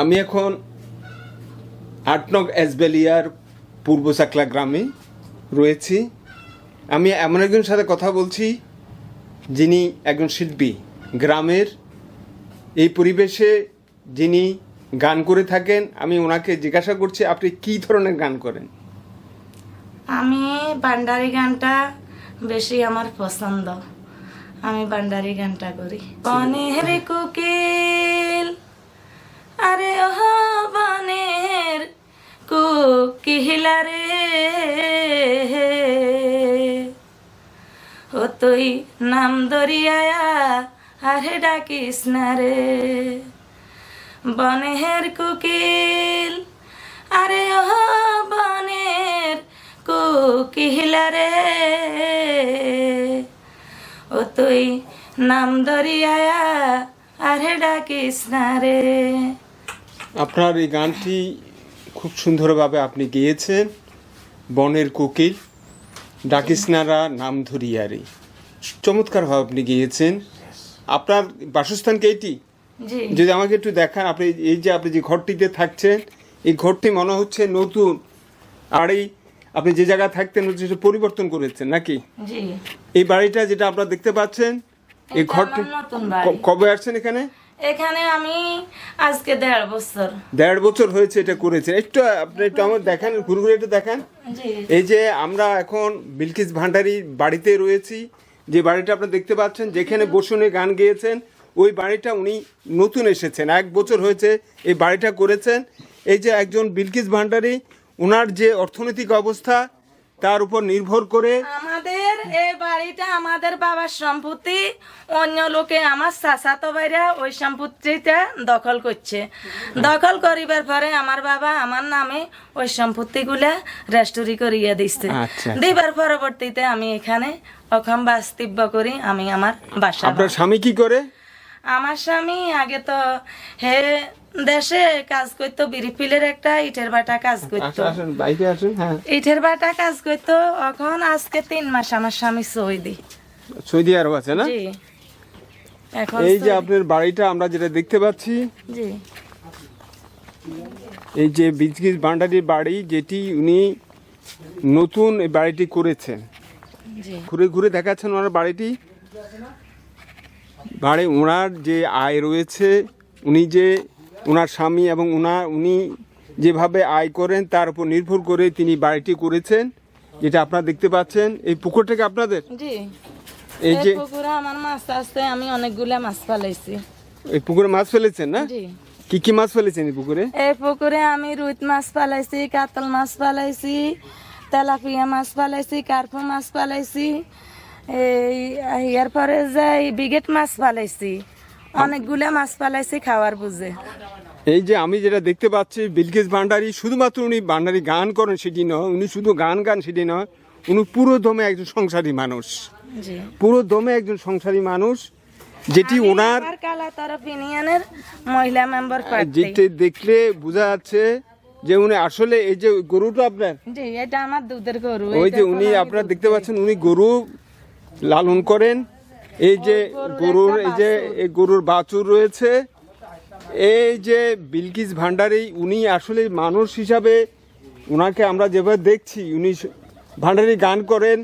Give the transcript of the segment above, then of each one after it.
আমি এখন আটনক এসবেলিয়ার পূর্ব চাকলা গ্রামে রয়েছি। আমি এমন একজনের সাথে কথা বলছি যিনি একজন শিল্পী। গ্রামের এই পরিবেশে যিনি গান করে থাকেন আমি ওনাকে জিজ্ঞাসা করছি আপনি কী ধরনের গান করেন? আমি বান্ডারি গানটা বেশি আমার পছন্দ। আমি বান্ডারি গানটা করি। বনের কুকিল কুকিলা রে। ও তুই নাম দরিয়ায়া আরে ডাকিস না রে। বনের কুকিল, আরে ও বনের কুকিলা রে। ও তুই নাম দরিয়ায়া আরে ডাকিস না রে। আপনার এই গানটি খুব সুন্দরভাবে আপনি গিয়েছেন। বনের কোকিল ডাকিসনারা নাম ধরিয়ারে। চমৎকারভাবে আপনি গিয়েছেন। আপনার বাসস্থান কি এটি? যদি আমাকে একটু দেখান আপনি এই যে আপনি যে ঘরটিতে থাকছেন এই ঘরটি মনে হচ্ছে নতুন। আর এই আপনি যে জায়গায় থাকতেন সেটা পরিবর্তন করেছেন নাকি? এই বাড়িটা যেটা আপনারা দেখতে পাচ্ছেন এই ঘরটি কবে আসছেন এখানে? এখানে আমি আজকে দেড় বছর। দেড় বছর হয়েছে এটা করেছে। একটু আপনি একটু আমার দেখান ঘুরে ঘুরে একটু দেখান। এই যে আমরা এখন বিলকিস ভান্ডারি বাড়িতে রয়েছি। যে বাড়িটা আপনারা দেখতে পাচ্ছেন যেখানে বসুনে গান গেয়েছেন ওই বাড়িটা উনি নতুন এসেছেন। এক বছর হয়েছে এই বাড়িটা করেছেন। এই যে একজন বিলকিস ভান্ডারি ওনার যে অর্থনৈতিক অবস্থা তার উপর নির্ভর করে আমাদের এই বাড়িটা আমাদের বাবার সম্পত্তি অন্য লোকে আমার চাচাতো বাইরা ওই সম্পত্তিটা দখল করছে। দখল করিবার পরে আমার বাবা আমার নামে ওই সম্পত্তিগুলা রেস্টোরি করিয়া দিচ্ছে আচ্ছা। দিবার পরবর্তীতে আমি এখানে অখম বাস্তব্য করি আমি আমার বাসা আপনার স্বামী কি করে? আমার স্বামী আগে তো হে দেশে কাজ করতো বিরিপিলের একটা ইটের বাটা কাজ করতো। হ্যাঁ। ইটের বাটা কাজ করতো এখন আজকে তিন মাস আমার স্বামী সৌদি। সৌদি আরব আছে না? এই যে আপনার বাড়িটা আমরা যেটা দেখতে পাচ্ছি এই যে বিজগিজ ভান্ডারির বাড়ি যেটি উনি নতুন এই বাড়িটি করেছেন। ঘুরে ঘুরে দেখাচ্ছেন ওনার বাড়িটি। বাড়ি ওনার যে আয় রয়েছে উনি যে ওনার স্বামী এবং ওনার উনি যেভাবে আয় করেন তার উপর নির্ভর করে তিনি বাড়িটি করেছেন যেটা আপনারা দেখতে পাচ্ছেন। এই পুকুরটাকে আপনাদের? জি। এই যে পুকুরে আমার মাছ আসতে আমি অনেকগুলা মাছ পালাইছি এই পুকুরে মাছ ফেলেছেন না? জি। কি কি মাছ ফেলেছেন এই পুকুরে? এই পুকুরে আমি রুইত মাছ পালাইছি কাতল মাছ পালাইছি তেলাপিয়া মাছ পালাইছি কার্পু মাছ পালাইছি এই এর পরে যাই বিগেট মাছ পালাইছি অনেকগুলা মাছ পালাইছি খাওয়ার বুঝে। এই যে আমি যেটা দেখতে পাচ্ছি বিলকিস ভান্ডারি শুধুমাত্র উনি ভান্ডারি গান করেন সেটি নয় উনি শুধু গান গান সেটি নয় উনি পুরো দমে একজন সংসারী মানুষ। পুরো দমে একজন সংসারী মানুষ যেটি ওনার মহিলা মেম্বার যেটি দেখলে বোঝা যাচ্ছে যে উনি আসলে এই যে গরুটা আপনার জি এটা আমার দুধের গরু ওই যে উনি আপনারা দেখতে পাচ্ছেন উনি গরু লালন করেন। এই যে গরুর এই যে এই গরুর বাছুর রয়েছে এই যে বিলকিস ভান্ডারি উনি আসলে মানুষ হিসাবে ওনাকে আমরা যেভাবে দেখছি উনি ভান্ডারি গান করেন।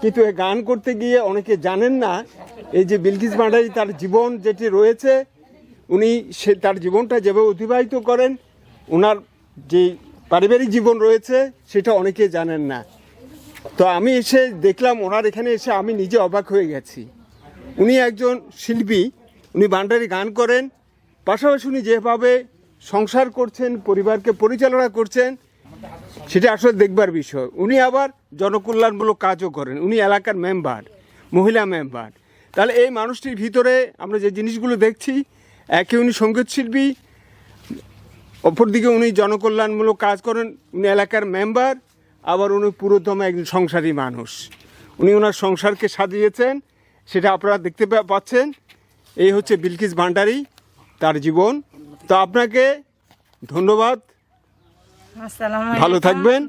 কিন্তু এই গান করতে গিয়ে অনেকে জানেন না এই যে বিলকিস ভান্ডারি তার জীবন যেটি রয়েছে উনি সে তার জীবনটা যেভাবে অতিবাহিত করেন ওনার যে পারিবারিক জীবন রয়েছে সেটা অনেকে জানেন না। তো আমি এসে দেখলাম ওনার এখানে এসে আমি নিজে অবাক হয়ে গেছি। উনি একজন শিল্পী, উনি বান্ডারি গান করেন, পাশাপাশি উনি যেভাবে সংসার করছেন, পরিবারকে পরিচালনা করছেন, সেটা আসলে দেখবার বিষয়। উনি আবার জনকল্যাণমূলক কাজও করেন। উনি এলাকার মেম্বার মহিলা মেম্বার তাহলে এই মানুষটির ভিতরে আমরা যে জিনিসগুলো দেখছি, একে উনি সঙ্গীতশিল্পী, অপরদিকে উনি জনকল্যাণমূলক কাজ করেন, উনি এলাকার মেম্বার আবার উনি পুরোদমে একজন সংসারী মানুষ। উনি ওনার সংসারকে সাজিয়েছেন সেটা আপনারা দেখতে পাচ্ছেন। এই হচ্ছে বিলকিস ভান্ডারি তার জীবন। তো আপনাকে ধন্যবাদ। ভালো থাকবেন।